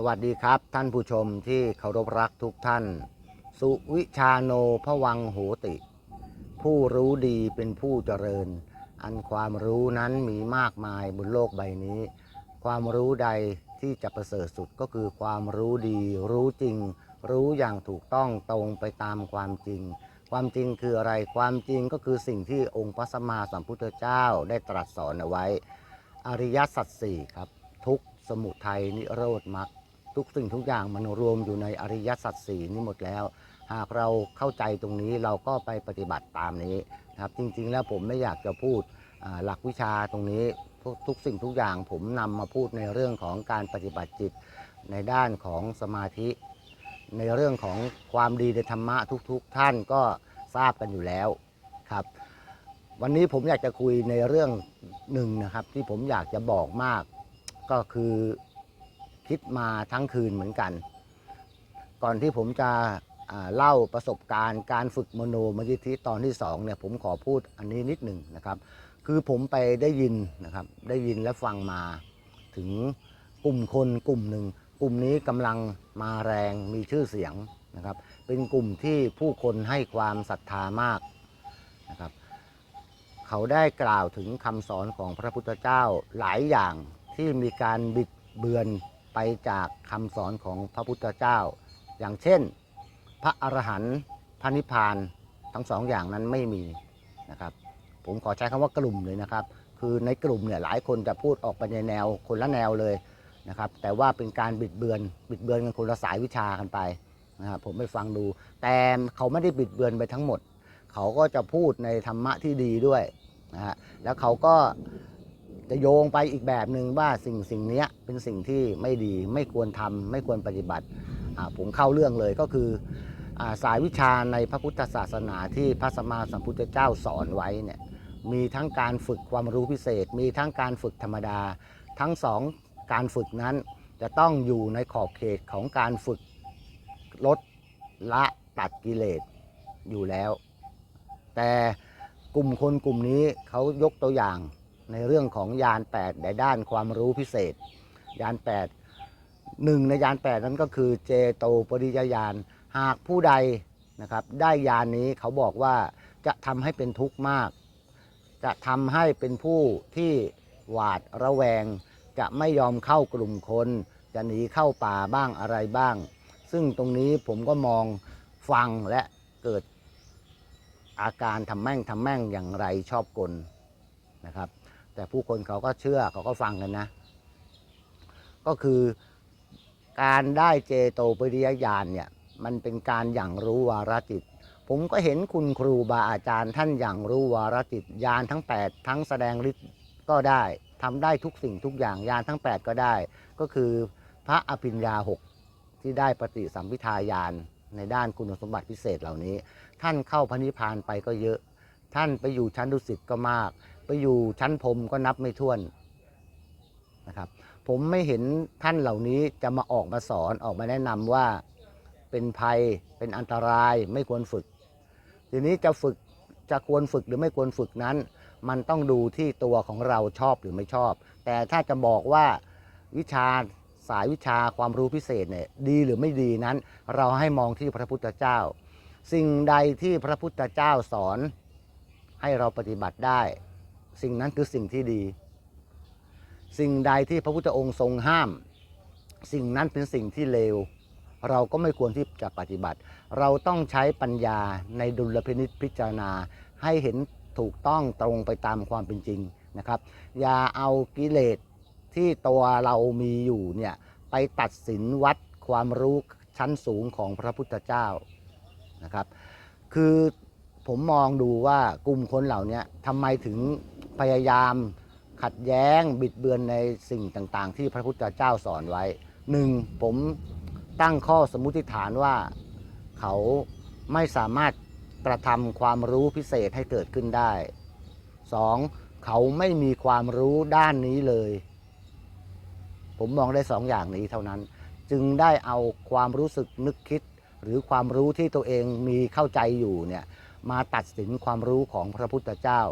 สวัสดีครับท่านผู้ชมที่เคารพรักทุกท่าน สุวิชาโนพวังโหติ ผู้รู้ดีเป็นผู้เจริญ อันความรู้นั้นมีมากมายบนโลกใบนี้ ความรู้ใดที่จะประเสริฐสุดก็คือความรู้ดี รู้จริง รู้อย่างถูกต้องตรงไปตามความจริง ความจริงคืออะไรความจริงก็คือสิ่งที่องค์พระสัมมาสัมพุทธเจ้าได้ตรัสสอนเอาไว้ อริยสัจสี่ครับ ทุกสมุทัยนิโรธมรรค ทุกสิ่งทุกอย่างมันรวมอยู่ในอริยสัจสี่นี้หมดแล้ว หากเราเข้าใจตรงนี้เราก็ไปปฏิบัติตามนี้นะครับ จริงๆ แล้วผมไม่อยากจะพูดหลักวิชาตรงนี้ทุกทุกสิ่งทุกอย่างผมนำมาพูดในเรื่องของการปฏิบัติจิตในด้านของสมาธิ ในเรื่องของความดีในธรรมะทุก ๆ ท่านก็ทราบกันอยู่แล้วครับ วันนี้ผมอยากจะคุยในเรื่องหนึ่งนะครับ ที่ผมอยากจะบอกมากก็คือ คิดมาทั้งคืนเหมือนกัน ก่อนที่ผมจะเล่าประสบการณ์การฝึกมโนมยิทธิตอนที่สองเนี่ยผมขอพูดอันนี้นิดหนึ่งนะครับ คือผมไปได้ยินนะครับได้ยินและฟังมาถึงกลุ่มคนกลุ่มหนึ่งกลุ่มนี้กำลังมาแรงมีชื่อเสียงนะครับ เป็นกลุ่มที่ผู้คนให้ความศรัทธามากนะครับ เขาได้กล่าวถึงคำสอนของพระพุทธเจ้าหลายอย่างที่มีการบิดเบือน ไปจากคำสอนของพระพุทธเจ้า อย่างเช่น พระอรหันต์พระนิพพานทั้งสองอย่างนั้นไม่มีนะครับ ผมขอใช้คำว่ากลุ่มเลยนะครับ คือในกลุ่มเนี่ยหลายคนจะพูดออกไปในแนวคนละแนวเลยนะครับ แต่ว่าเป็นการบิดเบือน บิดเบือนกันคนละสายวิชากันไปนะครับผมไปฟังดู แต่เขาไม่ได้บิดเบือนไปทั้งหมด เขาก็จะพูดในธรรมะที่ดีด้วยนะฮะแล้วเขาก็ จะโยงไปอีกแบบหนึ่งว่าสิ่งสิ่งนี้เป็นสิ่งที่ไม่ดีไม่ควรทำไม่ควรปฏิบัติผมเข้าเรื่องเลยก็คืออสายวิชาในพระพุทธศาสนาที่พระสัมมาสัมพุทธเจ้าสอนไว้เนี่ยมีทั้งการฝึกความรู้พิเศษ มีทั้งการฝึกธรรมดา ทั้งสองการฝึกนั้นจะต้องอยู่ในขอบเขตของการฝึกลดละตัดกิเลสอยู่แล้ว แต่กลุ่มคนกลุ่มนี้เขายกตัวอย่าง ในเรื่องของยาน 8 ในด้านความรู้พิเศษ ยาน 8 หนึ่งในยาน 8 นั้นก็คือเจโตปริยญาณหากผู้ใดนะครับได้ยานนี้เขาบอกว่าจะทำให้เป็นทุกข์มาก จะทำให้เป็นผู้ที่หวาดระแวง จะไม่ยอมเข้ากลุ่มคน จะหนีเข้าป่าบ้างอะไรบ้าง ซึ่งตรงนี้ผมก็มองฟังและเกิดอาการทำแม่งทำแม่งอย่างไรชอบกลนะครับ แต่ผู้คนเขาก็เชื่อเขาก็ฟังกันนะ ก็คือการได้เจโตปริยญาณเนี่ยมันเป็นการอย่างรู้วารจิต ผมก็เห็นคุณครูบาอาจารย์ท่านอย่างรู้วารจิตญาณทั้ง 8 ทั้งแสดงฤทธิ์ก็ได้ทำได้ทุกสิ่งทุกอย่างญาณทั้ง 8 ก็ได้ ก็คือพระอภิญญาหกที่ได้ปฏิสัมพิทาญาณในด้านคุณสมบัติพิเศษเหล่านี้ ท่านเข้าพระนิพพานไปก็เยอะ ท่านไปอยู่ชั้นดุสิตก็มาก ไปอยู่ชั้นพรมก็นับไม่ถ้วนนะครับ ผมไม่เห็นท่านเหล่านี้จะมาออกมาสอนออกมาแนะนำว่าเป็นภัยเป็นอันตรายไม่ควรฝึก ทีนี้จะฝึกจะควรฝึกหรือไม่ควรฝึกนั้น มันต้องดูที่ตัวของเราชอบหรือไม่ชอบ แต่ถ้าจะบอกว่าวิชาสายวิชาความรู้พิเศษเนี่ยดีหรือไม่ดีนั้น เราให้มองที่พระพุทธเจ้า สิ่งใดที่พระพุทธเจ้าสอนให้เราปฏิบัติได้ สิ่งนั้นคือสิ่งที่ดี สิ่งใดที่พระพุทธองค์ทรงห้าม สิ่งนั้นเป็นสิ่งที่เลว เราก็ไม่ควรที่จะปฏิบัติ เราต้องใช้ปัญญาในดุลพินิษพิจารณา ให้เห็นถูกต้องตรงไปตามความเป็นจริงนะครับ อย่าเอากิเลสที่ตัวเรามีอยู่เนี่ยไปตัดสินวัดความรู้ชั้นสูงของพระพุทธเจ้านะครับ คือผมมองดูว่ากลุ่มคนเหล่านี้ทำไมถึง พยายามขัดแย้งบิดเบือนในสิ่งต่างๆ ที่พระพุทธเจ้าสอนไว้หนึ่งผมตั้งข้อสมมุติฐานว่าเขาไม่สามารถกระทำความรู้พิเศษให้เกิดขึ้นได้สองเขาไม่มีความรู้ด้านนี้เลย ผมมองได้สองอย่างนี้เท่านั้น จึงได้เอาความรู้สึกนึกคิด หรือความรู้ที่ตัวเองมีเข้าใจอยู่เนี่ยมาตัดสินความรู้ของพระพุทธเจ้า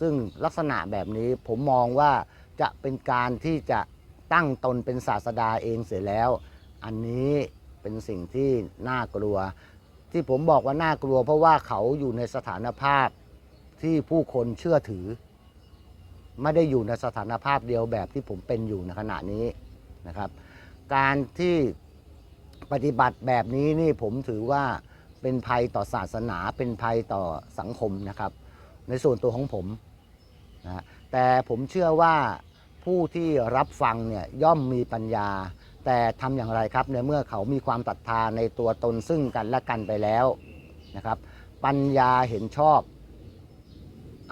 ซึ่งลักษณะแบบนี้ผมมองว่าจะเป็นการที่จะตั้งตนเป็นศาสดาเองเสียแล้ว อันนี้เป็นสิ่งที่น่ากลัว ที่ผมบอกว่าน่ากลัว เพราะว่าเขาอยู่ในสถานภาพที่ผู้คนเชื่อถือ ไม่ได้อยู่ในสถานภาพเดียวแบบที่ผมเป็นอยู่ในขณะนี้นะครับ การที่ปฏิบัติแบบนี้นี่ผมถือว่าเป็นภัยต่อศาสนาเป็นภัยต่อสังคมนะครับ ในส่วนตัวของผมนะฮะแต่ผมเชื่อว่าผู้ที่รับฟังเนี่ยย่อมมีปัญญา แต่ทำอย่างไรครับในเมื่อเขามีความศรัทธาในตัวตนซึ่งกันและกันไปแล้วนะครับ ปัญญาเห็นชอบ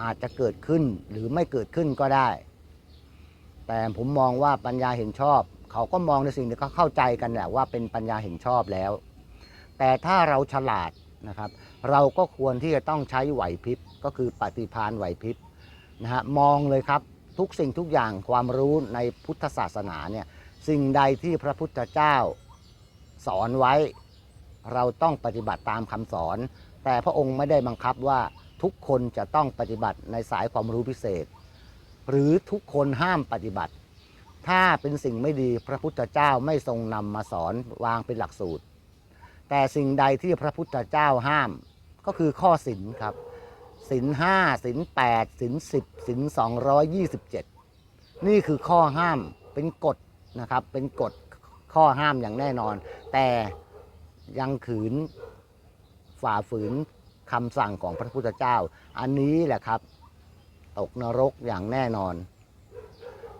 อาจจะเกิดขึ้นหรือไม่เกิดขึ้นก็ได้ แต่ผมมองว่าปัญญาเห็นชอบ เขาก็มองในสิ่งที่เขาเข้าใจกันแหละว่าเป็นปัญญาเห็นชอบแล้ว แต่ถ้าเราฉลาดนะครับ เราก็ควรที่จะต้องใช้ไหวพริบ ก็คือปฏิภาณไหวพริบนะฮะมองเลยครับทุกสิ่งทุกอย่างความรู้ในพุทธศาสนาเนี่ยสิ่งใดที่พระพุทธเจ้าสอนไว้ เราต้องปฏิบัติตามคำสอน แต่พระองค์ไม่ได้บังคับว่าทุกคนจะต้องปฏิบัติในสายความรู้พิเศษ หรือทุกคนห้ามปฏิบัติ ถ้าเป็นสิ่งไม่ดีพระพุทธเจ้าไม่ทรงนำมาสอนวางเป็นหลักสูตร แต่สิ่งใดที่พระพุทธเจ้าห้ามก็คือข้อศีลครับ ศีลห้าศีลแปดศีลสิบศีลสองร้อยยี่สิบเจ็ดนี่คือข้อห้ามเป็นกฎนะครับ เป็นกฎข้อห้ามอย่างแน่นอน แต่ยังขืนฝ่าฝืนคำสั่งของพระพุทธเจ้า อันนี้แหละครับ ตกนรกอย่างแน่นอน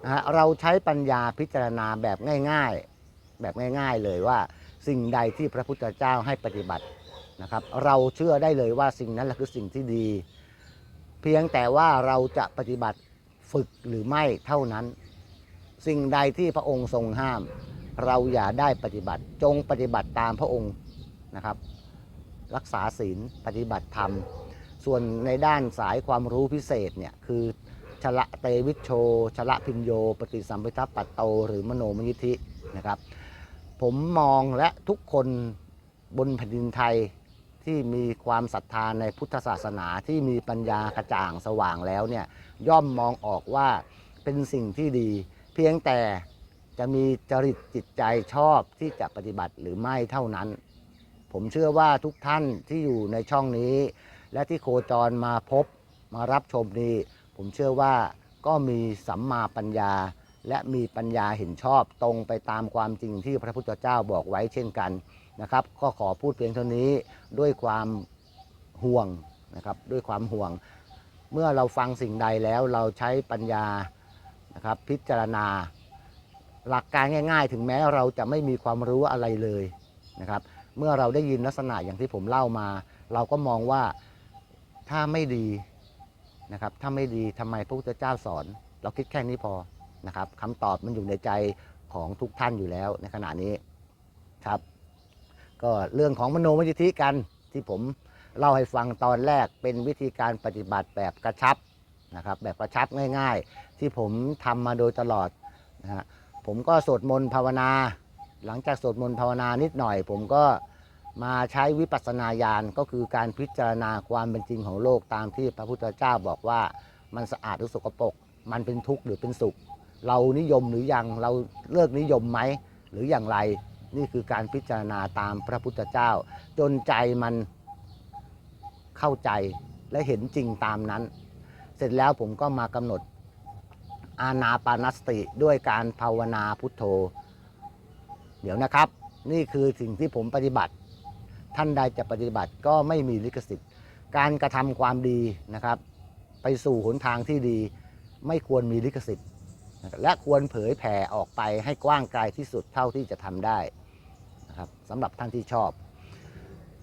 นะฮะเราใช้ปัญญาพิจารณาแบบง่าย ๆ แบบง่าย ๆ เลยว่าสิ่งใดที่พระพุทธเจ้าให้ปฏิบัติ นะครับเราเชื่อได้เลยว่าสิ่งนั้นแหละคือสิ่งที่ดี เพียงแต่ว่าเราจะปฏิบัติฝึกหรือไม่เท่านั้น สิ่งใดที่พระองค์ทรงห้าม เราอย่าได้ปฏิบัติจงปฏิบัติตามพระองค์นะครับ รักษาศีลปฏิบัติธรรม ส่วนในด้านสายความรู้พิเศษเนี่ยคือชละเตวิชโชชละพิญโย ปฏิสัมพิทัปัตโตหรือมโนมยิทธินะครับ ผมมองและทุกคนบนแผ่นดินไทย ที่มีความศรัทธาในพุทธศาสนาที่มีปัญญากระจ่างสว่างแล้วเนี่ยย่อมมองออกว่าเป็นสิ่งที่ดี เพียงแต่จะมีจริตจิตใจชอบที่จะปฏิบัติหรือไม่เท่านั้น ผมเชื่อว่าทุกท่านที่อยู่ในช่องนี้ และที่โคจรมาพบมารับชมนี้ ผมเชื่อว่าก็มีสัมมาปัญญา และมีปัญญาเห็นชอบตรงไปตามความจริงที่พระพุทธเจ้าบอกไว้เช่นกันนะครับ ก็ขอพูดเพียงเท่านี้ด้วยความห่วงนะครับ ด้วยความห่วง เมื่อเราฟังสิ่งใดแล้วเราใช้ปัญญานะครับพิจารณา หลักการง่าย ๆ ถึงแม้เราจะไม่มีความรู้อะไรเลยนะครับ เมื่อเราได้ยินลักษณะอย่างที่ผมเล่ามา เราก็มองว่าถ้าไม่ดีนะครับถ้าไม่ดีทำไมพระพุทธเจ้าสอน เราคิดแค่นี้พอ นะครับคำตอบมันอยู่ในใจของทุกท่านอยู่แล้วในขณะนี้ครับ ก็เรื่องของมโนมยิทธิกันที่ผมเล่าให้ฟังตอนแรกเป็นวิธีการปฏิบัติแบบกระชับนะครับ แบบกระชับง่าย ๆ ที่ผมทำมาโดยตลอดนะฮะผมก็สวดมนต์ภาวนา หลังจากสวดมนต์ภาวนานิดหน่อย ผมก็มาใช้วิปัสสนาญาณก็คือการพิจารณาความเป็นจริงของโลกตามที่พระพุทธเจ้าบอกว่ามันสะอาดหรือสกปรกมันเป็นทุกข์หรือเป็นสุข เรานิยมหรือยังเราเลิกนิยมไหมหรืออย่างไรนี่คือการพิจารณาตามพระพุทธเจ้า จนใจมันเข้าใจและเห็นจริงตามนั้น เสร็จแล้วผมก็มากำหนดอานาปานสติด้วยการภาวนาพุทโธ เดี๋ยวนะครับ นี่คือสิ่งที่ผมปฏิบัติ ท่านใดจะปฏิบัติก็ไม่มีลิขสิทธิ์ การกระทำความดีนะครับ ไปสู่หนทางที่ดีไม่ควรมีลิขสิทธิ์ และควรเผยแผ่ออกไปให้กว้างไกลที่สุดเท่าที่จะทำได้นะครับสำหรับท่านที่ชอบ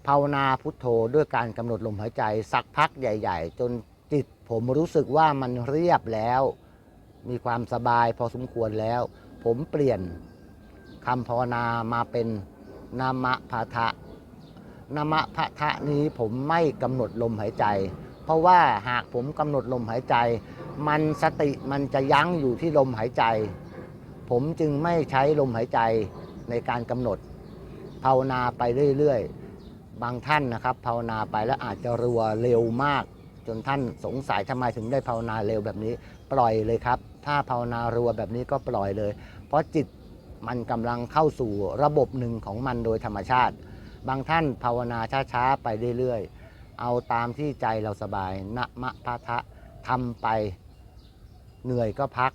ภาวนาพุทโธด้วยการกำหนดลมหายใจสักพักใหญ่ ๆ จนจิตผมรู้สึกว่ามันเรียบแล้ว มีความสบายพอสมควรแล้ว ผมเปลี่ยนคำภาวนามาเป็นนามะพะทะนามะพะทะนี้ผมไม่กำหนดลมหายใจ เพราะว่าหากผมกำหนดลมหายใจ มันสติมันจะยั้งอยู่ที่ลมหายใจ ผมจึงไม่ใช้ลมหายใจในการกำหนด ภาวนาไปเรื่อยๆ บางท่านนะครับ ภาวนาไปแล้วอาจจะรัวเร็วมาก จนท่านสงสัยทำไมถึงได้ภาวนาเร็วแบบนี้ ปล่อยเลยครับ ถ้าภาวนารัวแบบนี้ก็ปล่อยเลย เพราะจิตมันกำลังเข้าสู่ระบบหนึ่งของมันโดยธรรมชาติ บางท่านภาวนาช้าๆไปเรื่อยๆ เอาตามที่ใจเราสบายนะมะพะทะทำไป เหนื่อยก็พัก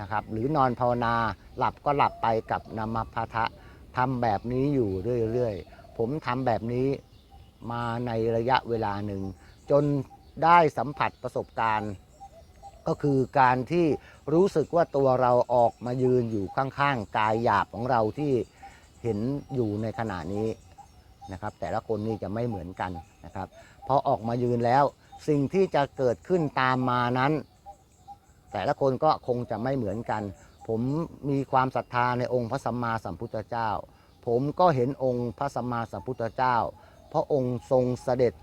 นะครับ หรือนอนภาวนาหลับก็หลับไปกับนามพทะทำแบบนี้อยู่เรื่อยๆ ผมทำแบบนี้มาในระยะเวลาหนึ่ง จนได้สัมผัสประสบการณ์ ก็คือการที่รู้สึกว่าตัวเราออกมายืนอยู่ข้างๆ กายหยาบของเราที่เห็นอยู่ในขณะนี้นะครับ แต่ละคนนี่จะไม่เหมือนกันนะครับพอออกมายืนแล้วสิ่งที่จะเกิดขึ้นตามมานั้น แต่ละคนก็คงจะไม่เหมือนกัน ผมมีความศรัทธาในองค์พระสัมมาสัมพุทธเจ้า ผมก็เห็นองค์พระสัมมาสัมพุทธเจ้า พระองค์ทรงเสด็จ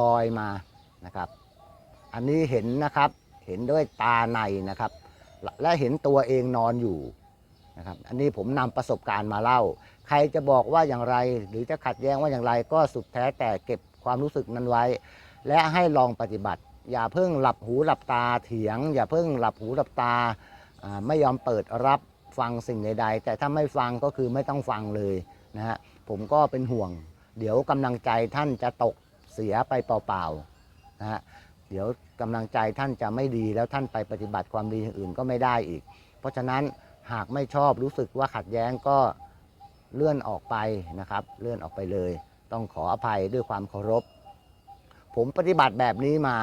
ลอยมานะครับ อันนี้เห็นนะครับ เห็นด้วยตาในนะครับ และเห็นตัวเองนอนอยู่นะครับ อันนี้ผมนำประสบการณ์มาเล่า ใครจะบอกว่าอย่างไร หรือจะขัดแย้งว่าอย่างไรก็สุดแท้แต่เก็บความรู้สึกนั้นไว้ และให้ลองปฏิบัติ อย่าเพิ่งหลับหูหลับตาเถียง อย่าเพิ่งหลับหูหลับตาไม่ยอมเปิดรับฟังสิ่งใด ๆ แต่ถ้าไม่ฟังก็คือไม่ต้องฟังเลยนะฮะผมก็เป็นห่วง เดี๋ยวกำลังใจท่านจะตกเสียไปเปล่าๆนะฮะเดี๋ยวกำลังใจท่านจะไม่ดีแล้วท่านไปปฏิบัติความดีอย่างอื่นก็ไม่ได้อีก เพราะฉะนั้นหากไม่ชอบรู้สึกว่าขัดแย้งก็เลื่อนออกไปนะครับ เลื่อนออกไปเลย ต้องขออภัยด้วยความเคารพ ผมปฏิบัติแบบนี้มา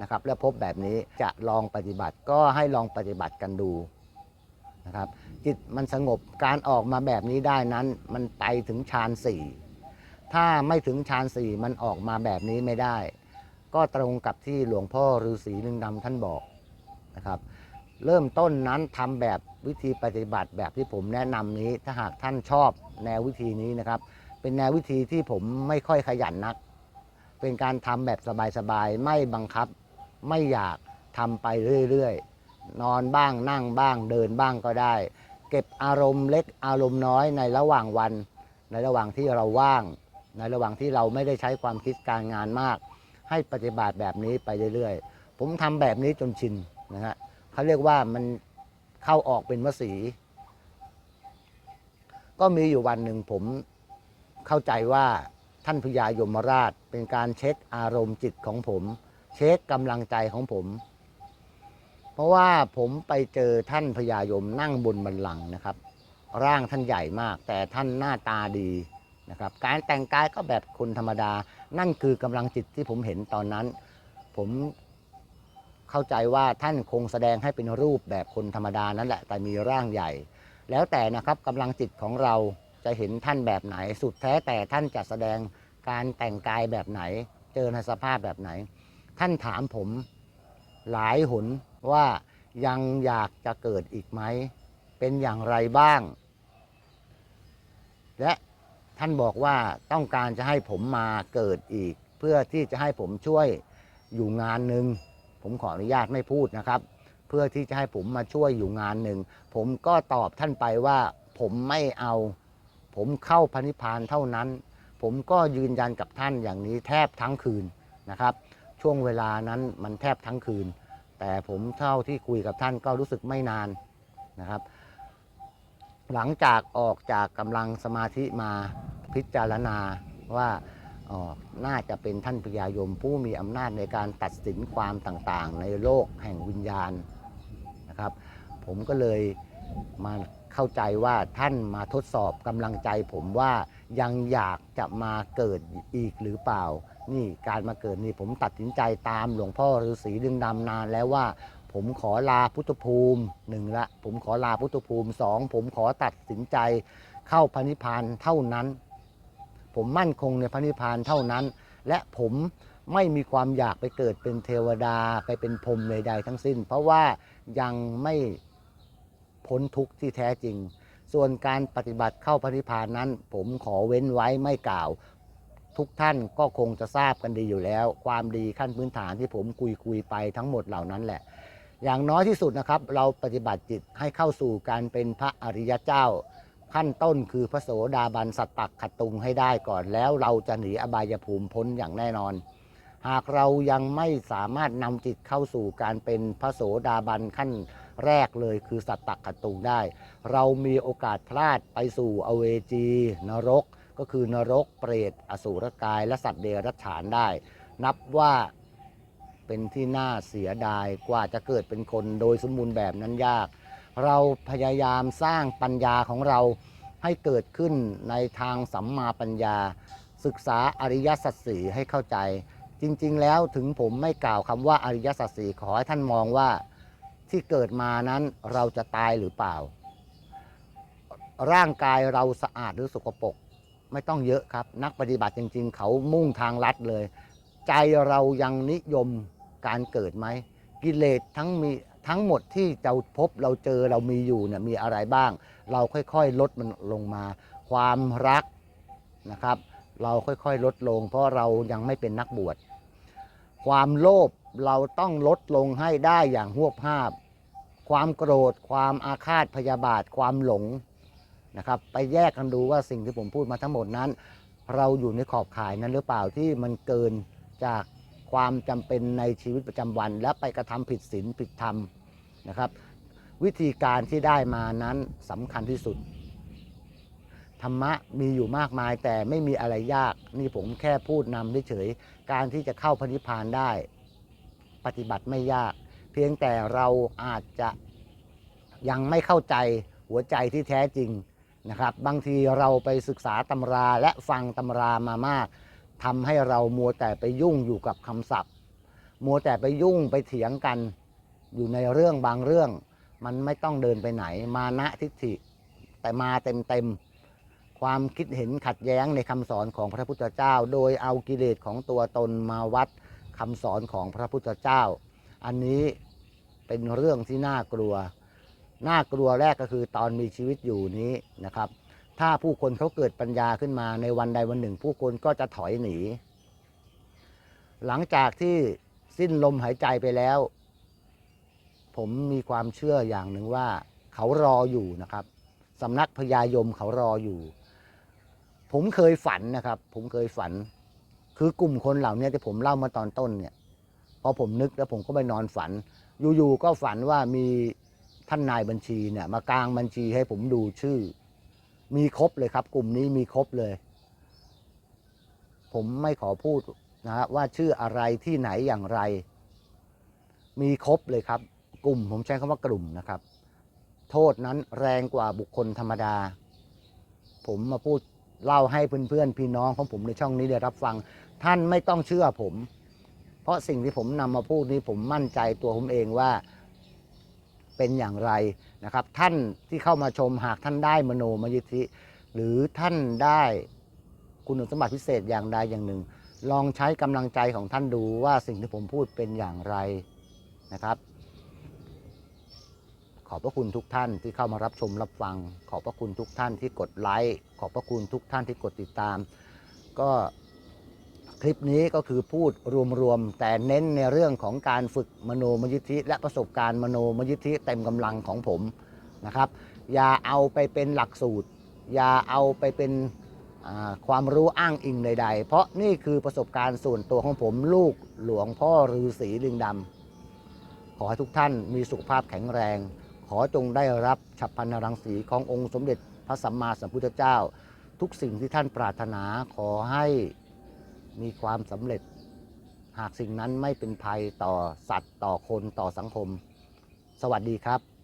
นะครับและพบแบบนี้จะลองปฏิบัติก็ให้ลองปฏิบัติกันดูนะครับจิตมันสงบการออกมาแบบนี้ได้นั้น มันไปถึงฌานสี่ถ้าไม่ถึงฌานสี่มันออกมาแบบนี้ไม่ได้ ก็ตรงกับที่หลวงพ่อฤาษีลึงดำท่านบอกนะครับเริ่มต้นนั้นทำแบบวิธีปฏิบัติแบบที่ผมแนะนำนี้ ถ้าหากท่านชอบแนววิธีนี้นะครับ เป็นแนววิธีที่ผมไม่ค่อยขยันนัก เป็นการทำแบบสบายๆ ไม่บังคับ ไม่อยากทำไปเรื่อยๆ นอนบ้างนั่งบ้างเดินบ้างก็ได้ เก็บอารมณ์เล็กอารมณ์น้อยในระหว่างวัน ในระหว่างที่เราว่าง ในระหว่างที่เราไม่ได้ใช้ความคิดการงานมาก ให้ปฏิบัติแบบนี้ไปเรื่อยๆ ผมทำแบบนี้จนชินนะฮะเขาเรียกว่ามันเข้าออกเป็นวสี ก็มีอยู่วันหนึ่งผมเข้าใจว่าท่านพญายมราชเป็นการเช็คอารมณ์จิตของผม เช็คกำลังใจของผม เพราะว่าผมไปเจอท่านพญายมนั่งบนบัลลังนะครับ ร่างท่านใหญ่มาก แต่ท่านหน้าตาดีนะครับ การแต่งกายก็แบบคนธรรมดา นั่นคือกำลังจิตที่ผมเห็นตอนนั้น ผมเข้าใจว่าท่านคงแสดงให้เป็นรูปแบบคนธรรมดานั่นแหละ แต่มีร่างใหญ่ แล้วแต่นะครับกำลังจิตของเราจะเห็นท่านแบบไหน สุดแท้แต่ท่านจะแสดงการแต่งกายแบบไหน เจอในสภาพแบบไหน ท่านถามผมหลายหนว่ายังอยากจะเกิดอีกไหม เป็นอย่างไรบ้าง และท่านบอกว่าต้องการจะให้ผมมาเกิดอีก เพื่อที่จะให้ผมช่วยอยู่งานหนึ่งผมขออนุญาตไม่พูดนะครับ เพื่อที่จะให้ผมมาช่วยอยู่งานหนึ่งผมก็ตอบท่านไปว่าผมไม่เอา ผมเข้าพระนิพพานเท่านั้น ผมก็ยืนยันกับท่านอย่างนี้แทบทั้งคืนนะครับ ช่วงเวลานั้นมันแทบทั้งคืน แต่ผมเท่าที่คุยกับท่านก็รู้สึกไม่นานนะครับ หลังจากออกจากกำลังสมาธิมาพิจารณาว่าน่าจะเป็นท่านพญายมผู้มีอำนาจในการตัดสินความต่างๆ ในโลกแห่งวิญญาณนะครับ ผมก็เลยมาเข้าใจว่าท่านมาทดสอบกำลังใจผมว่ายังอยากจะมาเกิดอีกหรือเปล่า นี่การมาเกิดนี่ผมตัดสินใจตามหลวงพ่อฤาษีดึงดำนานแล้วว่า ผมขอลาพุทธภูมิหนึ่งละ ผมขอลาพุทธภูมิสองผมขอตัดสินใจเข้าพระนิพพานเท่านั้น ผมมั่นคงในพระนิพพานเท่านั้น และผมไม่มีความอยากไปเกิดเป็นเทวดาไปเป็นพรหมใดๆทั้งสิ้น เพราะว่ายังไม่พ้นทุกข์ที่แท้จริง ส่วนการปฏิบัติเข้าพระนิพพานนั้น ผมขอเว้นไว้ไม่กล่าว ทุกท่านก็คงจะทราบกันดีอยู่แล้ว ความดีขั้นพื้นฐานที่ผมคุยคุยๆไปทั้งหมดเหล่านั้นแหละ อย่างน้อยที่สุดนะครับ เราปฏิบัติจิตให้เข้าสู่การเป็นพระอริยเจ้า ขั้นต้นคือพระโสดาบันสัตตักขตุงให้ได้ก่อนแล้วเราจะหนีอบายภูมิพ้นอย่างแน่นอน หากเรายังไม่สามารถนำจิตเข้าสู่การเป็นพระโสดาบันขั้นแรกเลยคือสัตตักขตุงได้ เรามีโอกาสพลาดไปสู่อเวจี นรก ก็คือนรกเปรตอสูรกาย และสัตว์เดรัจฉานได้ นับว่าเป็นที่น่าเสียดายกว่าจะเกิดเป็นคนโดยสมบูรณ์แบบนั้นยาก เราพยายามสร้างปัญญาของเราให้เกิดขึ้นในทางสัมมาปัญญา ศึกษาอริยสัจสี่ให้เข้าใจ จริงๆ แล้วถึงผมไม่กล่าวคำว่าอริยสัจสี่ขอให้ท่านมองว่าที่เกิดมานั้นเราจะตายหรือเปล่า ร่างกายเราสะอาดหรือสกปรก ไม่ต้องเยอะครับ นักปฏิบัติจริง ๆ เขามุ่งทางลัดเลย ใจเรายังนิยมการเกิดไหม กิเลสทั้งมีทั้งหมดที่เราพบเราเจอเรามีอยู่เนี่ยมีอะไรบ้าง เราค่อยๆ ลดมันลงมา ความรักนะครับ เราค่อยๆ ลดลง เพราะเรายังไม่เป็นนักบวชความโลภเราต้องลดลงให้ได้อย่างหวบภาพ ความโกรธ ความอาฆาตพยาบาท ความหลง นะครับไปแยกกันดูว่าสิ่งที่ผมพูดมาทั้งหมดนั้น เราอยู่ในขอบข่ายนั้นหรือเปล่าที่มันเกินจากความจำเป็นในชีวิตประจำวัน และไปกระทำผิดศีลผิดธรรมนะครับวิธีการที่ได้มานั้นสำคัญที่สุด ธรรมะมีอยู่มากมายแต่ไม่มีอะไรยาก นี่ผมแค่พูดนำเฉยๆการที่จะเข้าพนิพานได้ ปฏิบัติไม่ยาก เพียงแต่เราอาจจะยังไม่เข้าใจหัวใจที่แท้จริง นะครับ บางทีเราไปศึกษาตำราและฟังตำรามามากทำให้เรามัวแต่ไปยุ่งอยู่กับคำศัพท์ มัวแต่ไปยุ่งไปเถียงกันอยู่ในเรื่องบางเรื่อง มันไม่ต้องเดินไปไหน มานะทิฏฐิ แต่มาเต็มเต็มความคิดเห็นขัดแย้งในคำสอนของพระพุทธเจ้า โดยเอากิเลสของตัวตนมาวัดคำสอนของพระพุทธเจ้า อันนี้เป็นเรื่องที่น่ากลัว น่ากลัวแรกก็คือตอนมีชีวิตอยู่นี้นะครับ ถ้าผู้คนเขาเกิดปัญญาขึ้นมาในวันใดวันหนึ่ง ผู้คนก็จะถอยหนี หลังจากที่สิ้นลมหายใจไปแล้ว ผมมีความเชื่ออย่างหนึ่งว่า เขารออยู่นะครับสำนักพญายมเขารออยู่ ผมเคยฝันนะครับ ผมเคยฝัน คือกลุ่มคนเหล่านี้ที่ผมเล่ามาตอนต้นเนี่ยพอผมนึกแล้วผมก็ไปนอนฝัน อยู่ๆก็ฝันว่ามี ท่านนายบัญชีเนี่ยมากลางบัญชีให้ผมดูชื่อ มีครบเลยครับ กลุ่มนี้มีครบเลย ผมไม่ขอพูดนะฮะว่าชื่ออะไรที่ไหนอย่างไร มีครบเลยครับ กลุ่มผมใช้คำว่ากลุ่มนะครับ โทษนั้นแรงกว่าบุคคลธรรมดา ผมมาพูดเล่าให้เพื่อนๆพี่น้องของผมในช่องนี้ได้รับฟัง ท่านไม่ต้องเชื่อผม เพราะสิ่งที่ผมนำมาพูดนี้ผมมั่นใจตัวผมเองว่า เป็นอย่างไรนะครับ ท่านที่เข้ามาชมหากท่านได้มโนมยิทธิ หรือท่านได้คุณสมบัติพิเศษอย่างใดอย่างหนึ่ง ลองใช้กำลังใจของท่านดูว่าสิ่งที่ผมพูดเป็นอย่างไรนะครับ ขอบพระคุณทุกท่านที่เข้ามารับชมรับฟัง ขอบพระคุณทุกท่านที่กดไลค์ขอบพระคุณทุกท่านที่กดติดตาม ก็ คลิปนี้ก็คือพูดรวมๆ แต่เน้นในเรื่องของการฝึกมโนมยิทธิ และประสบการณ์มโนมยิทธิเต็มกำลังของผมนะครับ อย่าเอาไปเป็นหลักสูตร อย่าเอาไปเป็นความรู้อ้างอิงใด ๆ เพราะนี่คือประสบการณ์ส่วนตัวของผมลูกหลวงพ่อฤาษีลิงดำขอให้ทุกท่านมีสุขภาพแข็งแรง ขอจงได้รับฉับพันรังสีขององค์สมเด็จพระสัมมาสัมพุทธเจ้า ทุกสิ่งที่ท่านปรารถนาขอให้ มีความสำเร็จ หากสิ่งนั้นไม่เป็นภัยต่อสัตว์ต่อคนต่อสังคม สวัสดีครับ